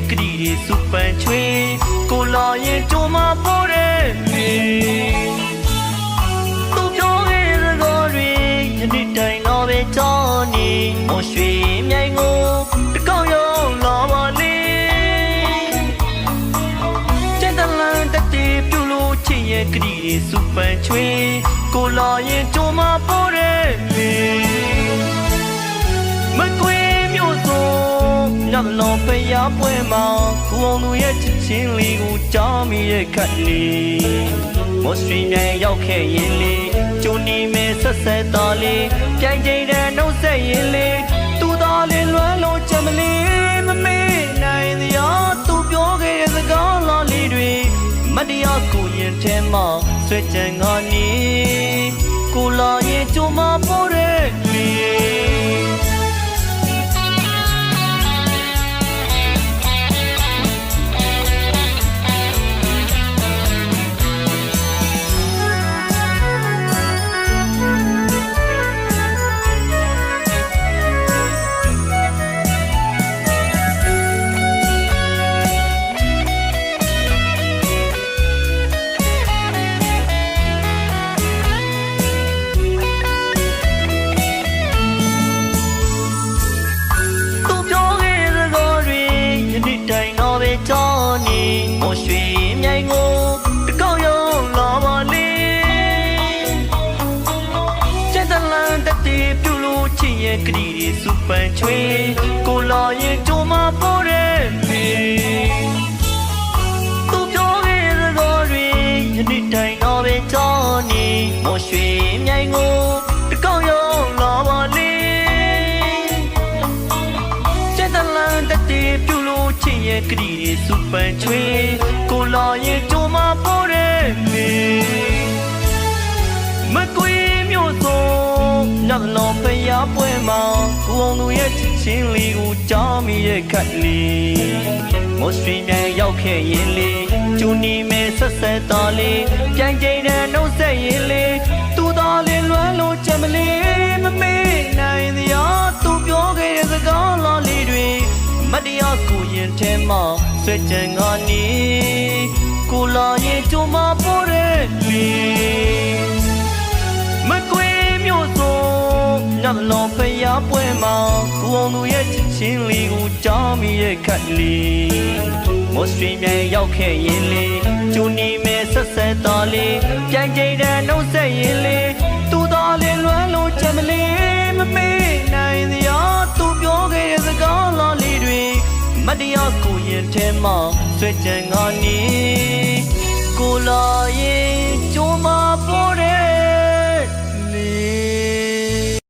ရဲ့ကတိတွေစုပန်ချွေကိုလာရင်ကြုံမပေါ်တဲ့မြေသူပြောခဲ့တဲ့ကောတွေယနေ့တိုင်တော့ပဲကြောင်းနေမော်ရွှေမြိုင်ကိုတကောက်ရောက်လာပါလေကျန်တလန်တက်တီပြုလို့ချစ်ရဲ့ကတိတွေစုပန်ချွေကိုလာရင်ကြုံမပေါ်တဲ့လေမ ညလောဖျားပွဲမှာခုအောင်သူရဲ့ချစ်ချင်းလေးကိုကြားမိရဲ့ခတ်လေးမော်စထရီမြန်ရောက်ခဲ့ရင်လေကျုံနေမဲ့ဆက်ဆက်တော်လေးပြိုင်ချိန်တဲ့နှုတ်ဆက်ရင်လေသူတော်လေးလွမ်းလို့ကြံမလေးမမေ့နိုင်သည်ရောသူပြောခဲ့တဲ့စကားလောလေးတွေမတရားကိုရင်ထဲမှာဆွဲကြံငါနေ မော်ရွှေမြိုင်ကိုတကောက်ရောက်လာပါလေကျန်တလန်တက်တီပြုလို့ချစ်ရဲ့ကတိတွေစုပန်ချွေကိုလာရင်ကြုံမပေါ်တဲ့ ကတိတွေစုပန်ချွေကိုလာရင်ကြုံမပေါ်တဲ့မြေမကွေးမျိုးစုံညလောဖျားပွဲမှာကိုအောင်သူရဲ့ချစ်ချင်းလေးကိုကြားမိရဲ့ခတ်လေးမော်စထရီမြန်ရောက်ခဲ့ရင်လေကျူနီမဲဆက်ဆက်တော်လေးပြိုင်ချိန်တဲ့နှုတ်ဆက်ရင်လေသူတော်လေးလွမ်းလို့ချက်မလေးမမေ့နိုင်သည်ရောသူပြောခဲ့တဲ့စကားလောလေးတွေမတရားကို ရင်ထဲမှာဆွဲကြံငါနေကိုလာရင်ကြုံမပေါ်တဲ့လေမကွေးမျိုးစုံညလောဖျားပွဲမှာကိုအောင်သူရဲ့ချစ်ချင်းလေးကိုကြားမိရဲ့ခတ်လေးမော်စထရီမြန်ရောက်ခဲ့ရင်လေကျူနီမဲဆက်ဆက်တော်လေးပြိုင်ချိန်တဲ့နှုတ်ဆက်ရင်လေသူတော်လေးလွမ်းလို့ချက်မလေးမမေ့နိုင်သည်ရော မှာဆွဲကြံငါနေ